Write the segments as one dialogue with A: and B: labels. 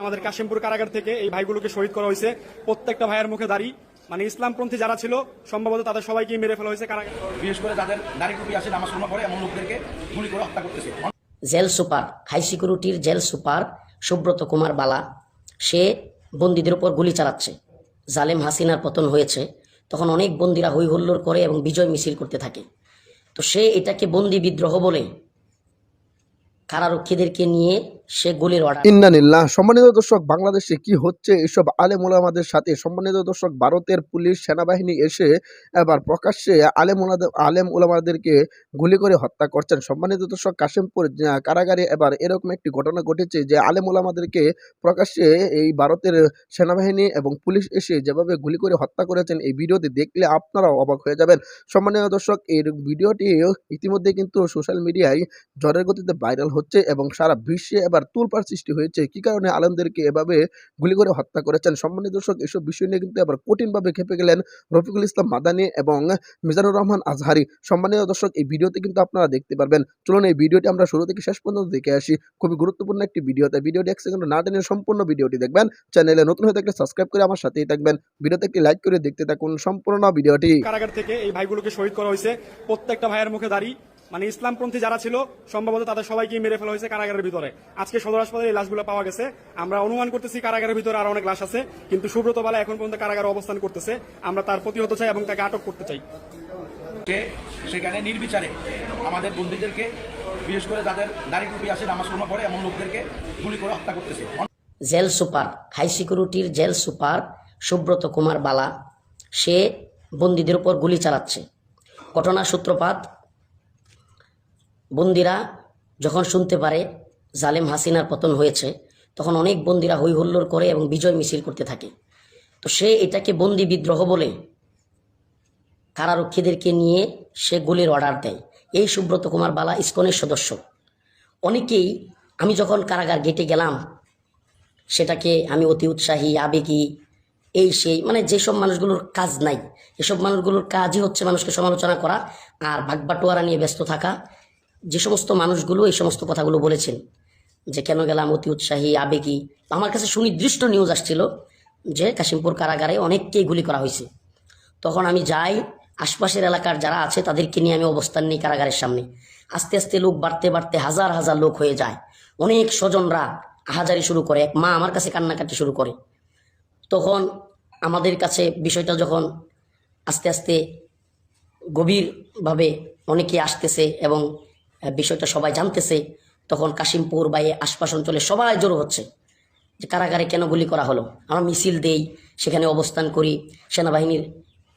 A: আমাদের কাশিমপুর কারাগার থেকে এই ভাইগুলোকে শহীদ করা হয়েছে। প্রত্যেকটা ভাইয়ের মুখে দাড়ি। মানে ইসলামপন্থী যারা ছিল সম্ভবত তাদের সবাইকে মেরে ফেলা হয়েছে কারাগার
B: বিশেষ করে যাদের দাড়ি টুপি আছে নামাজ পড়ে এমন লোকদেরকে গুলি করে হত্যা করতেছে।
C: জেল সুপার হাই সিকিউরিটির জেল সুপার সুব্রত কুমার বালা সে বন্দীদের উপর গুলি চালাচ্ছে। জালেম হাসিনার পতন হয়েছে। তখন অনেক বন্দীরা হই হুল্লোড় করে এবং বিজয় মিছিল করতে থাকে। তো সে এটাকে বন্দি বিদ্রোহ বলে কারারক্ষীদেরকে নিয়ে
D: সম্মানিত দর্শক, বাংলাদেশে কি হচ্ছে? এসব সাথে দর্শক, ভারতের পুলিশ সেনাবাহিনী এসে এবার প্রকাশ্যে আলেম আলেম গুলি করে হত্যা করছেন। সম্মানিত দর্শক কারাগারে এবার এরকম একটি ঘটনা ঘটেছে যে আলেম ওলামাদেরকে প্রকাশ্যে এই ভারতের সেনাবাহিনী এবং পুলিশ এসে যেভাবে গুলি করে হত্যা করেছেন, এই ভিডিওটি দেখলে আপনারাও অবাক হয়ে যাবেন। সম্মানিত দর্শক এই ভিডিওটি ইতিমধ্যে কিন্তু সোশ্যাল মিডিয়ায় ঝড়ের গতিতে ভাইরাল হচ্ছে এবং সারা বিশ্বে এবার তুলপার সৃষ্টি হয়েছে। কি কারণে আলমদেরকে এভাবে গুলি করে হত্যা করেছেন? সম্মানিত দর্শক, এসব বিষয় নিয়ে কিন্তু এবার কঠিনভাবে খেপে গেলেন রফিকুল ইসলাম মাদানি এবং মিজানুর রহমান আজহারি। সম্মানিত দর্শক, এই ভিডিওতে কিন্তু আপনারা দেখতে পারবেন। চলুন এই ভিডিওটি আমরা শুরু থেকে শেষ পর্যন্ত দেখে আসি। খুবই গুরুত্বপূর্ণ একটি ভিডিও তাই ভিডিওটি এক সেকেন্ড না টেনে সম্পূর্ণ ভিডিওটি দেখবেন। চ্যানেলে নতুন হয়ে থাকলে সাবস্ক্রাইব করে আমার সাথেই থাকবেন। ভিডিওতে একটি লাইক করে দেখতে থাকুন সম্পূর্ণ ভিডিওটি।
A: কারাগার থেকে এই ভাইগুলোকে শহীদ করা হয়েছে। প্রত্যেকটা ভাইয়ের মুখে দাড়ি। মানে ইসলামপন্থী যারা ছিল সম্ভবত তাদের সবাইকে মেরে ফেলা হয়েছে কারাগারের ভিতরে। আজকে সদর হাসপাতালে এই লাশগুলো পাওয়া গেছে। আমরা অনুমান করতেছি কারাগারের ভিতরে আরও অনেক লাশ আছে কিন্তু সুব্রত বালা এখন পর্যন্ত কারাগারে অবস্থান করতেছে। আমরা তার প্রতিহত চাই এবং তাকে আটক করতে চাই।
B: সেখানে নির্বিচারে আমাদের বন্দীদেরকে বিশেষ করে যাদের দাড়ি টুপি আছে নামাজ কালাম পড়ে এমন লোকদেরকে গুলি করে হত্যা করতেছে।
C: জেল সুপার হাই সিকিউরিটির জেল সুপার সুব্রত কুমার বালা সে বন্দীদের উপর গুলি চালাচ্ছে। ঘটনার সূত্রপাত বন্দিরা যখন শুনতে পারে জালেম হাসিনার পতন হয়েছে, তখন অনেক বন্দিরা হই হুল্লোড় করে এবং বিজয় মিছিল করতে থাকে। তো সে এটাকে বন্দি বিদ্রোহ বলে কারারক্ষীদেরকে নিয়ে সে গুলির অর্ডার দেয়। এই সুব্রত কুমার বালা ইস্কনের সদস্য। অনেকেই, আমি যখন কারাগার গেটে গেলাম, সেটাকে আমি অতি উৎসাহী, আবেগী, এই সেই মানে যেসব মানুষগুলোর কাজ নাই, এসব মানুষগুলোর কাজই হচ্ছে মানুষকে সমালোচনা করা আর বাগবাটোয়ারা নিয়ে ব্যস্ত থাকা। যে সমস্ত মানুষগুলো এই সমস্ত কথাগুলো বলেছেন যে কেন গেলাম অতি উৎসাহী, আবেগী। আমার কাছে সুনির্দিষ্ট নিউজ আসছিল যে কাশিমপুর কারাগারে অনেককেই গুলি করা হয়েছে। তখন আমি যাই, আশপাশের এলাকার যারা আছে তাদেরকে নিয়ে আমি অবস্থান নিই কারাগারের সামনে। আস্তে আস্তে লোক বাড়তে বাড়তে হাজার হাজার লোক হয়ে যায়। অনেক স্বজনরা আহাজারি শুরু করে, এক মা আমার কাছে কান্নাকাটি শুরু করে। তখন আমাদের কাছে বিষয়টা যখন আস্তে আস্তে গভীরভাবে অনেকে আসতেছে এবং বিষয়টা সবাই জানতেছে, তখন কাশিমপুর বা এই আশপাশ অঞ্চলে সবাই জড়ো হচ্ছে যে কারাগারে কেন গুলি করা হলো। আমরা মিছিল দেই, সেখানে অবস্থান করি, সেনাবাহিনীর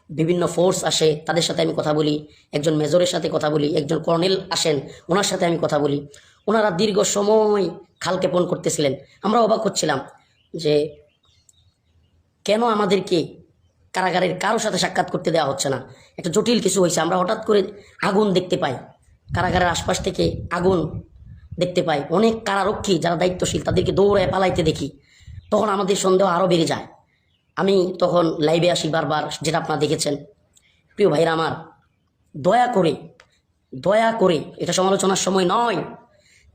C: বিভিন্ন ফোর্স আসে, তাদের সাথে আমি কথা বলি, একজন মেজরের সাথে কথা বলি, একজন কর্নেল আসেন, ওনার সাথে আমি কথা বলি। ওনারা দীর্ঘ সময় খালকেপন করতেছিলেন। আমরা অবাক হচ্ছিলাম যে কেন আমাদেরকে কারাগারের কারোর সাথে সাক্ষাৎ করতে দেওয়া হচ্ছে না? একটা জটিল কিছু হয়েছে, আমরা হঠাৎ করে আগুন দেখতে পাই। কারাগারের আশপাশ থেকে আগুন দেখতে পাই। অনেক কারারক্ষী যারা দায়িত্বশীল, তাদেরকে দৌড়ায় পালাইতে দেখি। তখন আমাদের সন্দেহ আরও বেড়ে যায়। আমি তখন লাইভে আসি বারবার, যেটা আপনারা দেখেছেন। প্রিয় ভাইরা আমার, দয়া করে দয়া করে, এটা সমালোচনার সময় নয়।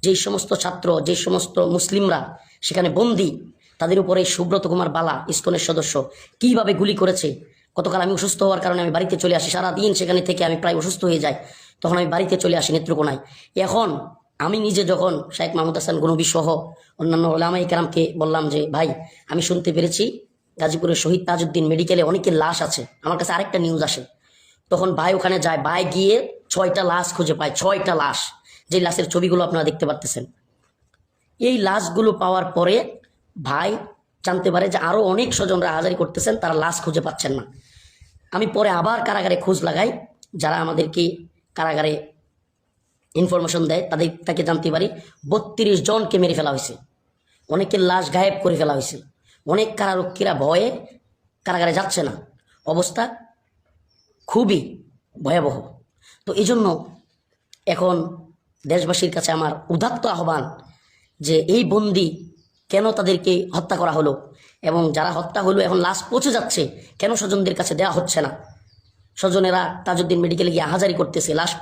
C: যেই সমস্ত ছাত্র, যে সমস্ত মুসলিমরা সেখানে বন্দি, তাদের উপরে সুব্রত কুমার বালা, ইস্কনের সদস্য, কীভাবে গুলি করেছে, গতকাল আমি অসুস্থ হওয়ার কারণে আমি বাড়িতে চলে আসি। সারাদিন সেখানে থেকে আমি প্রায় অসুস্থ হয়ে যাই। তখন আমি বাড়িতে চলে আসি নেত্রকোনায়। এখন আমি নিজে যখন শাহেখ মাহমুদ হাসান গনবী সহ অন্যান্য ওলামাই কেরামকে বললাম যে, ভাই, আমি শুনতে পেরেছি গাজীপুরের শহীদ তাজউদ্দিন মেডিকেলে অনেকের লাশ আছে। আমার কাছে আরেকটা নিউজ আসে। তখন ভাই ওখানে যায়। ভাই গিয়ে ছয়টা লাশ খুঁজে পায়, ছয়টা লাশ। যে লাশের ছবিগুলো আপনারা দেখতে পারতেছেন। এই লাশগুলো পাওয়ার পরে ভাই জানতে পারে যে আরও অনেক স্বজনরা হাজারি করতেছেন, তারা লাশ খুঁজে পাচ্ছেন না। আমি পরে আবার কারাগারে খোঁজ লাগাই, যারা আমাদেরকে কারাগারে ইনফরমেশন দেয়, তাদের তাকে জানতে পারি। বত্রিশ জনকে মেরে ফেলা হয়েছে। অনেকের লাশ গায়েব করে ফেলা হয়েছে। অনেক কারারক্ষীরা ভয়ে কারাগারে যাচ্ছে না। অবস্থা খুবই ভয়াবহ। তো এই জন্য এখন দেশবাসীর কাছে আমার উদাত্ত আহ্বান যে এই বন্দি কেন তাদেরকে হত্যা করা হলো এবং যারা হত্যা হলো, এখন লাশ পচে যাচ্ছে, কেন স্বজনদের কাছে দেওয়া হচ্ছে না? স্বজনেরা তাজউদ্দিন মেডিকেলে গিয়ে হাজারি করতেছে, লাশ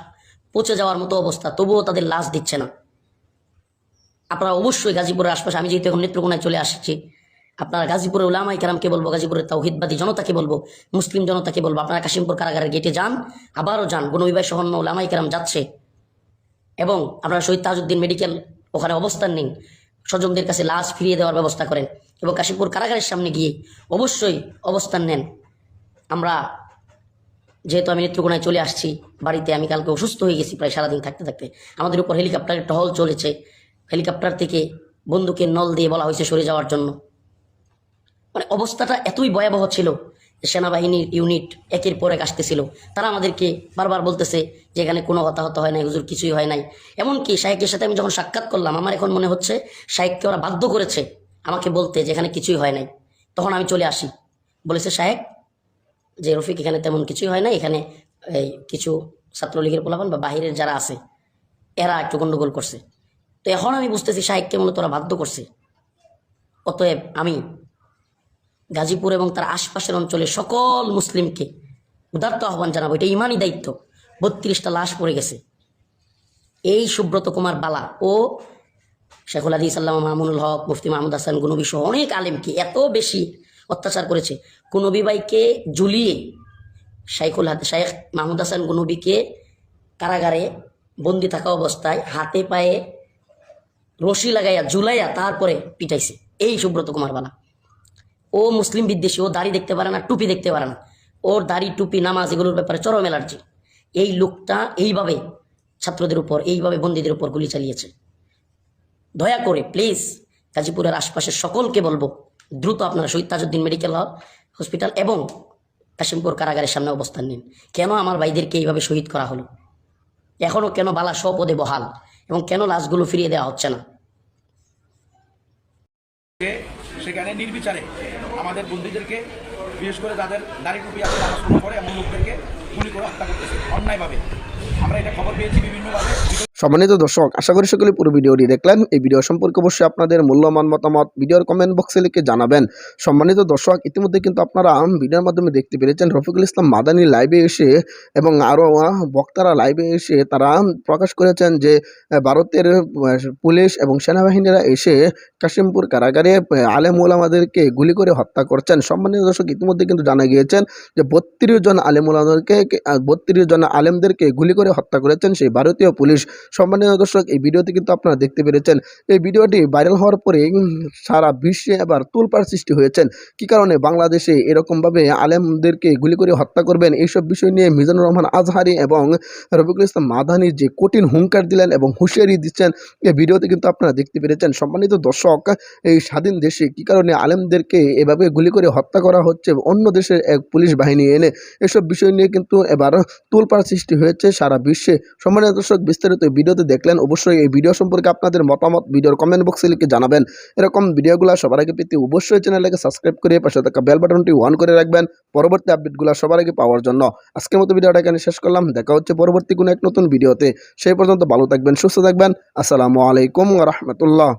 C: পচে যাওয়ার মতো অবস্থা, তবুও তাদের লাশ দিচ্ছে না। আপনারা অবশ্যই গাজীপুরের আশপাশে, আমি যেহেতু এখন নেত্রকোনায় চলে আসছি, আপনারা গাজীপুরের উলামাই কেরামকে বলব, গাজীপুরের তাওহিদবাদী জনতাকে বলব, মুসলিম জনতাকে বলব, আপনারা কাশিমপুর কারাগারের গেটে যান, আবারও যান, গণবিবাহ সহ উলামাই কেরাম যাচ্ছে। এবং আপনারা শহীদ তাজউদ্দিন মেডিকেল ওখানে অবস্থান নিন, স্বজনদের কাছে লাশ ফিরিয়ে দেওয়ার ব্যবস্থা করেন এবং কাশিমপুর কারাগারের সামনে গিয়ে অবশ্যই অবস্থান নেন। আমরা যেহেতু আমি নেত্রকোনায় চলে আসছি, বাড়িতে আমি কালকে অসুস্থ হয়ে গেছি প্রায় সারাদিন থাকতে থাকতে। আমাদের উপর হেলিকপ্টারের টহল চলেছে। হেলিকপ্টার থেকে বন্দুকের নল দিয়ে বলা হয়েছে সরে যাওয়ার জন্য। মানে অবস্থাটা এতই ভয়াবহ ছিল সেনাবাহিনীর ইউনিট একের পর এক আসতেছিল। তারা আমাদেরকে বারবার বলতেছে যে এখানে কোনো হতাহত হয় নাই, হুজুর কিছুই হয় নাই। এমনকি শাহেকের সাথে আমি যখন সাক্ষাৎ করলাম, আমার এখন মনে হচ্ছে শাহেককে ওরা বাধ্য করেছে আমাকে বলতে যে এখানে কিছুই হয় নাই। তখন আমি চলে আসি। বলেছে শাহেক যে রফিক এখানে তেমন কিছুই হয় না। এখানে এই কিছু ছাত্রলীগের পোলাপান বা বাহিরের যারা আছে, এরা একটু গন্ডগোল করছে। তো এখন আমি বুঝতেছি শাহেককে মূলত ওরা বাধ্য করছে। অতএব আমি গাজীপুর এবং তার আশপাশের অঞ্চলের সকল মুসলিমকে উদার্ত আহ্বান জানাব। এটা ইমানই দায়িত্ব। বত্রিশটা লাশ পড়ে গেছে। এই সুব্রত কুমার বালা ও শেখুল আদি সাল্লাম মামুনুল হক, মুফতি মাহমুদ হাসান গুনবি সহ অনেক আলেমকে এত বেশি অত্যাচার করেছে। কুনবী ভাইকে জুলিয়ে শাইখুল হাত শাইখ মাহমুদ হাসান গুনবিকে কারাগারে বন্দি থাকা অবস্থায় হাতে পায়ে রশি লাগাইয়া, ঝুলাইয়া তারপরে পিটাইছে। এই সুব্রত কুমার বালা। ও মুসলিম বিদ্বেষী, ও দাড়ি দেখতে পারে না, টুপি দেখতে পারে না। ওর দাড়ি, টুপি, নামাজ এগুলোর ব্যাপারে চরম অ্যালার্জি। এই লোকটা এইভাবে ছাত্রদের উপর, এইভাবে বন্দীদের উপর গুলি চালিয়েছে। দয়া করে প্লিজ গাজীপুরের আশপাশের সকলকে বলব দ্রুত আপনারা শহীদ তাজউদ্দিন মেডিকেল হসপিটাল এবং কাশিমপুর কারাগারের সামনে অবস্থান নিন। কেন আমার ভাইদেরকে এইভাবে শহীদ করা হলো? এখনও কেন বালা স্বপদে বহাল? এবং কেন লাশগুলো ফিরিয়ে দেওয়া হচ্ছে না?
B: সেখানে নির্বিচারে আমাদের বন্দীদেরকে, বিশেষ করে যাদের দাড়ি টুপি আছে পড়ে এমন লোকদেরকে গুলি করে হত্যা করতেছে। অন্যায়ভাবে। আমরা এটা খবর পেয়েছি বিভিন্নভাবে।
D: সম্মানিত দর্শক, আশা করি সকলে পুরো ভিডিওটি দেখলেন। এই ভিডিও সম্পর্কে অবশ্যই আপনাদের মূল্যমান মতামত ভিডিওর কমেন্ট বক্সে লিখে জানাবেন। সম্মানিত দর্শক, ইতিমধ্যে কিন্তু আপনারা ভিডিওর মাধ্যমে দেখতে পেরেছেন রফিকুল ইসলাম মাদানি লাইভে এসে এবং আরও বক্তারা লাইভে এসে তারা প্রকাশ করেছেন যে ভারতের পুলিশ এবং সেনাবাহিনীরা এসে কাশিমপুর কারাগারে আলেম ওলামাদেরকে গুলি করে হত্যা করছেন। সম্মানিত দর্শক, ইতিমধ্যে কিন্তু জানা গিয়েছেন যে, বত্রিশ জন আলেম ওলামাদেরকে বত্রিশ জন আলেমদেরকে গুলি করে হত্যা করেছেন সেই ভারতীয় পুলিশ। সম্মানীয় দর্শক, এই ভিডিওতে কিন্তু আপনারা দেখতে পেরেছেন, এই ভিডিওটি ভাইরাল হওয়ার পরে সারা বিশ্বে এবার তুলপার সৃষ্টি হয়েছেন কি কারণে বাংলাদেশে এরকমভাবে আলেমদেরকে গুলি করে হত্যা করবেন, এইসব বিষয় নিয়ে মিজানুর রহমান আজহারি এবং রফিকুল ইসলাম মাদানি যে কঠিন হুঙ্কার দিলেন এবং হুঁশিয়ারি দিচ্ছেন, এই ভিডিওতে কিন্তু আপনারা দেখতে পেরেছেন। সম্মানিত দর্শক, এই স্বাধীন দেশে কি কারণে আলেমদেরকে এভাবে গুলি করে হত্যা করা হচ্ছে, অন্য দেশের এক পুলিশ বাহিনী এনে, এসব বিষয় নিয়ে কিন্তু এবার তুলপাড় সৃষ্টি হয়েছে সারা বিশ্বে। সম্মানিত দর্শক, বিস্তারিত এই ভিডিওতে দেখলেন, অবশ্যই এই ভিডিও সম্পর্কে আপনাদের মতামত ভিডিওর কমেন্ট বক্সে লিখে জানাবেন। এরকম ভিডিওগুলো সবার আগে পেতে অবশ্যই চ্যানেলটাকে সাবস্ক্রাইব করে পাশে থাকা বেল বাটনটি অন করে রাখবেন পরবর্তী আপডেটগুলো সবার আগে পাওয়ার জন্য। আজকের মতো ভিডিওটা এখানে শেষ করলাম, দেখা হচ্ছে পরবর্তী কোনো এক নতুন ভিডিওতে। সেই পর্যন্ত ভালো থাকবেন, সুস্থ থাকবেন। আসসালামু আলাইকুম রহমতুল্লাহ।